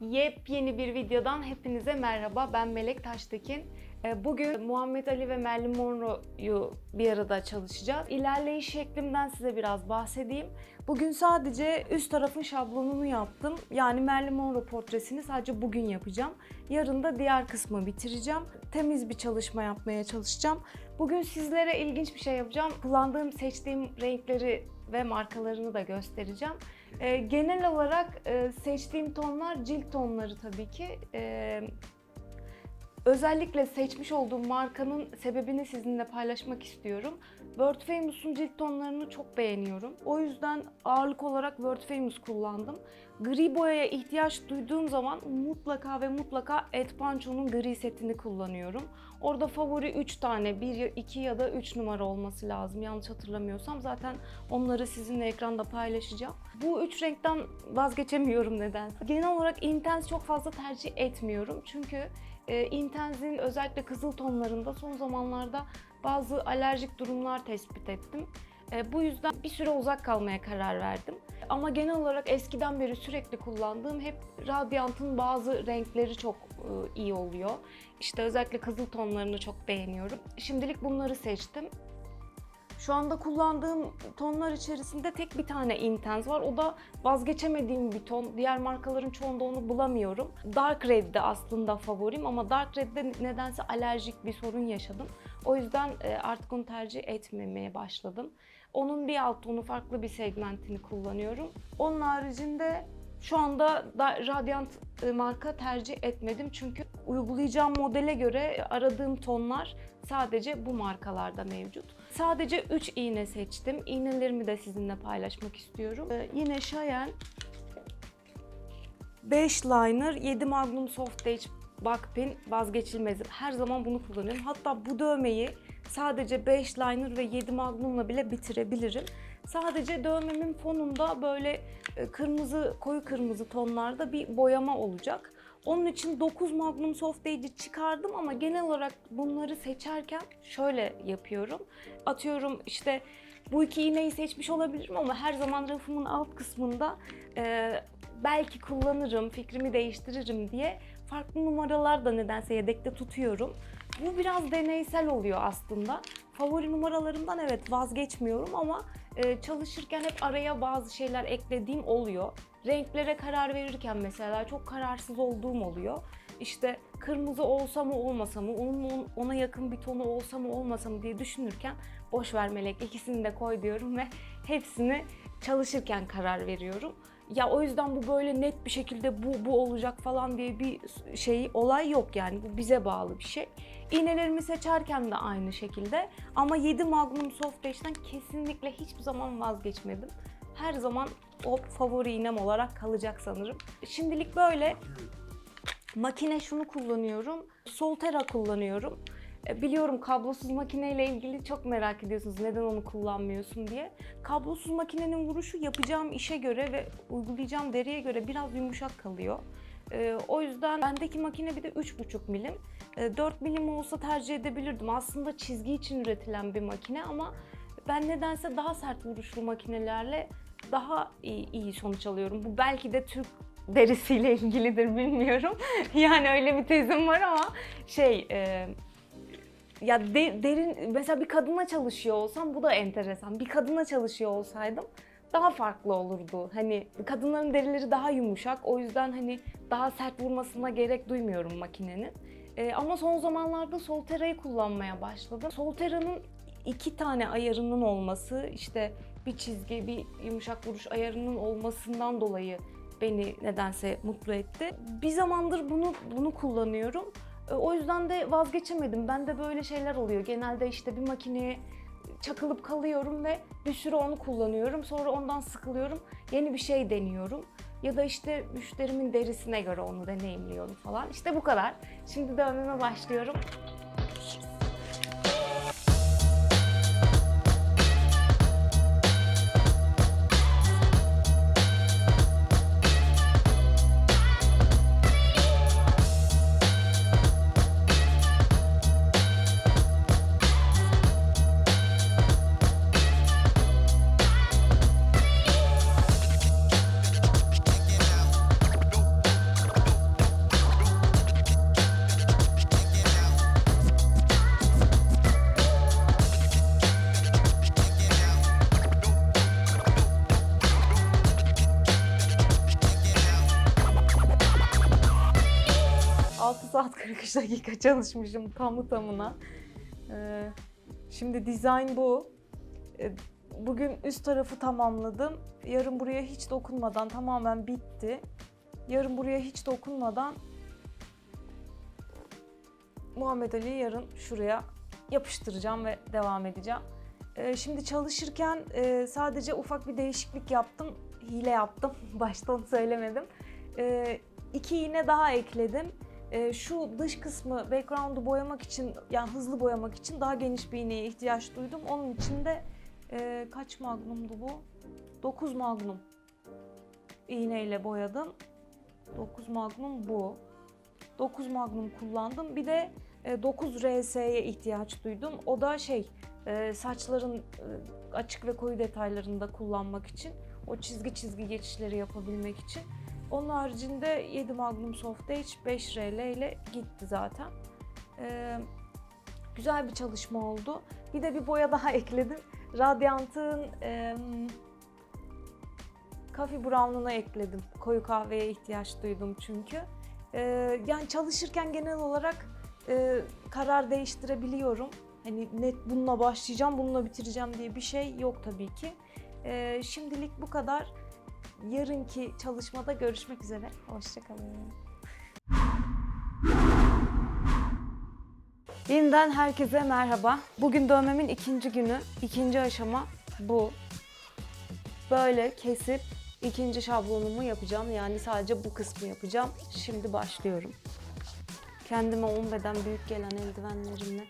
Yepyeni bir videodan hepinize merhaba. Ben Melek Taştekin. Ee, Bugün Muhammed Ali ve Marilyn Monroe'yu bir arada çalışacağız. İlerleyiş şeklimden size biraz bahsedeyim. Bugün sadece üst tarafın şablonunu yaptım. Yani Marilyn Monroe portresini sadece bugün yapacağım. Yarın da diğer kısmı bitireceğim. Temiz bir çalışma yapmaya çalışacağım. Bugün sizlere ilginç bir şey yapacağım. Kullandığım, seçtiğim renkleri ve markalarını da göstereceğim. Ee, genel olarak e, seçtiğim tonlar cilt tonları tabii ki. Ee, özellikle seçmiş olduğum markanın sebebini sizinle paylaşmak istiyorum. World Famous'un cilt tonlarını çok beğeniyorum. O yüzden ağırlık olarak World Famous kullandım. Gri boyaya ihtiyaç duyduğum zaman mutlaka ve mutlaka Ed Pancho'nun gri setini kullanıyorum. Orada favori 3 tane, 1, 2 ya da 3 numara olması lazım yanlış hatırlamıyorsam. Zaten onları sizinle ekranda paylaşacağım. Bu üç renkten vazgeçemiyorum nedense. Genel olarak Intense çok fazla tercih etmiyorum. Çünkü e, Intense'in özellikle kızıl tonlarında son zamanlarda bazı alerjik durumlar tespit ettim. E, bu yüzden bir süre uzak kalmaya karar verdim. Ama genel olarak eskiden beri sürekli kullandığım hep Radiant'ın bazı renkleri çok e, iyi oluyor. İşte özellikle kızıl tonlarını çok beğeniyorum. Şimdilik bunları seçtim. Şu anda kullandığım tonlar içerisinde tek bir tane Intense var. O da vazgeçemediğim bir ton. Diğer markaların çoğunda onu bulamıyorum. Dark Red de aslında favorim ama Dark Red'de nedense alerjik bir sorun yaşadım. O yüzden e, artık onu tercih etmemeye başladım. Onun bir alt tonu farklı bir segmentini kullanıyorum. Onun haricinde şu anda da Radiant e, marka tercih etmedim çünkü uygulayacağım modele göre aradığım tonlar sadece bu markalarda mevcut. Sadece 3 iğne seçtim. İğnelerimi de sizinle paylaşmak istiyorum. Ee, yine Cheyenne 5 liner, 7 Magnum Soft Edge Backpin vazgeçilmezim. Her zaman bunu kullanıyorum. Hatta bu dövmeyi sadece 5 liner ve 7 Magnum'la bile bitirebilirim. Sadece dövmemin fonunda böyle e, kırmızı, koyu kırmızı tonlarda bir boyama olacak. Onun için 9 Magnum Soft Edge'i çıkardım ama genel olarak bunları seçerken şöyle yapıyorum. Atıyorum işte bu iki iğneyi seçmiş olabilirim ama her zaman rafımın alt kısmında e, belki kullanırım, fikrimi değiştiririm diye farklı numaralar da nedense yedekte tutuyorum. Bu biraz deneysel oluyor aslında. Favori numaralarımdan evet vazgeçmiyorum ama e, çalışırken hep araya bazı şeyler eklediğim oluyor. Renklere karar verirken mesela çok kararsız olduğum oluyor. İşte kırmızı olsa mı olmasa mı, onun ona yakın bir tonu olsa mı olmasa mı diye düşünürken boş ver melek ikisini de koy diyorum ve hepsini çalışırken karar veriyorum. Ya o yüzden bu böyle net bir şekilde bu bu olacak falan diye bir şey olay yok yani bu bize bağlı bir şey. İğnelerimi seçerken de aynı şekilde ama 7 Magnum Soft Edge'den kesinlikle hiçbir zaman vazgeçmedim. Her zaman o favori iğnem olarak kalacak sanırım. Şimdilik böyle. Makine şunu kullanıyorum. Solterra kullanıyorum. E, Biliyorum kablosuz makineyle ilgili çok merak ediyorsunuz neden onu kullanmıyorsun diye. Kablosuz makinenin vuruşu yapacağım işe göre ve uygulayacağım deriye göre biraz yumuşak kalıyor. E, o yüzden bendeki makine bir de 3,5 milim. E, 4 milim olsa tercih edebilirdim. Aslında çizgi için üretilen bir makine ama ben nedense daha sert vuruşlu makinelerle daha iyi, iyi sonuç alıyorum. Bu belki de Türk derisiyle ilgilidir bilmiyorum. yani öyle bir tezim var ama şey... E, ya de- derin mesela bir kadına çalışıyor olsam bu da enteresan. Bir kadına çalışıyor olsaydım daha farklı olurdu. Hani kadınların derileri daha yumuşak. O yüzden hani daha sert vurmasına gerek duymuyorum makinenin. Ee, ama son zamanlarda Solterra'yı kullanmaya başladım. Solterra'nın iki tane ayarının olması, işte bir çizgi, bir yumuşak vuruş ayarının olmasından dolayı beni nedense mutlu etti. Bir zamandır bunu bunu kullanıyorum. E, O yüzden de vazgeçemedim. Bende böyle şeyler oluyor. Genelde işte bir makineye çakılıp kalıyorum ve bir süre onu kullanıyorum. Sonra ondan sıkılıyorum. Yeni bir şey deniyorum. Ya da işte müşterimin derisine göre onu deneyimliyorum falan. İşte bu kadar. Şimdi dövmeme başlıyorum. Saat 43 dakika çalışmışım tamı tamına. Ee, şimdi dizayn bu. Ee, Bugün üst tarafı tamamladım. Yarın buraya hiç dokunmadan tamamen bitti. Yarın buraya hiç dokunmadan Muhammed Ali'yi yarın şuraya yapıştıracağım ve devam edeceğim. Ee, Şimdi çalışırken e, sadece ufak bir değişiklik yaptım. Hile yaptım. Başta onu söylemedim. Ee, iki iğne daha ekledim. Ee, Şu dış kısmı background'u boyamak için yani hızlı boyamak için daha geniş bir iğneye ihtiyaç duydum. Onun için de e, kaç magnumdu bu? 9 magnum iğneyle boyadım. 9 magnum bu. 9 magnum kullandım. Bir de e, 9 RS'ye ihtiyaç duydum. O da şey e, saçların e, açık ve koyu detaylarında kullanmak için. O çizgi çizgi geçişleri yapabilmek için. Onun haricinde 7 Magnum Soft Edge 5 RL ile gitti zaten. E, güzel bir çalışma oldu. Bir de bir boya daha ekledim. Radiant'ın e, Coffee Brown'una ekledim. Koyu kahveye ihtiyaç duydum çünkü. E, yani çalışırken genel olarak e, karar değiştirebiliyorum. Hani net bununla başlayacağım, bununla bitireceğim diye bir şey yok tabii ki. E, şimdilik bu kadar. Yarınki çalışmada görüşmek üzere. Hoşçakalın. Yeniden herkese merhaba. Bugün dövmemin ikinci günü. İkinci aşama bu. Böyle kesip ikinci şablonumu yapacağım. Yani sadece bu kısmı yapacağım. Şimdi başlıyorum. Kendime 10 beden büyük gelen eldivenlerimle.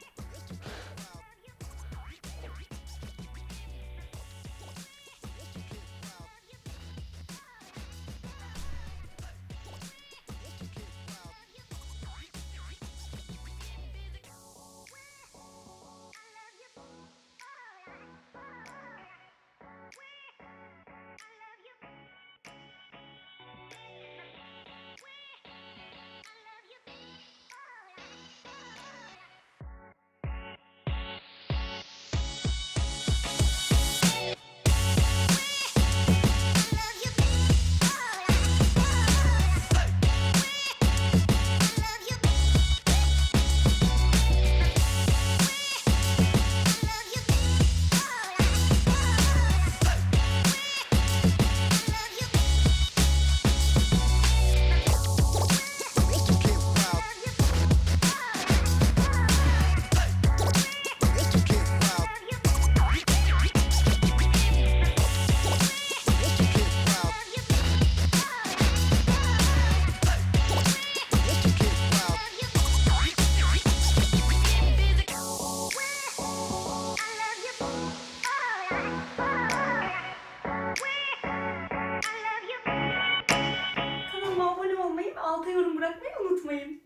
Bırakmayı unutmayın.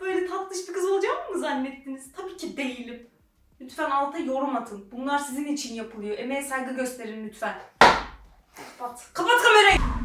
Böyle tatlış bir kız olacağımı mı zannettiniz? Tabii ki değilim. Lütfen alta yorum atın. Bunlar sizin için yapılıyor. Emeğe saygı gösterin lütfen. Kapat. Kapat kamerayı.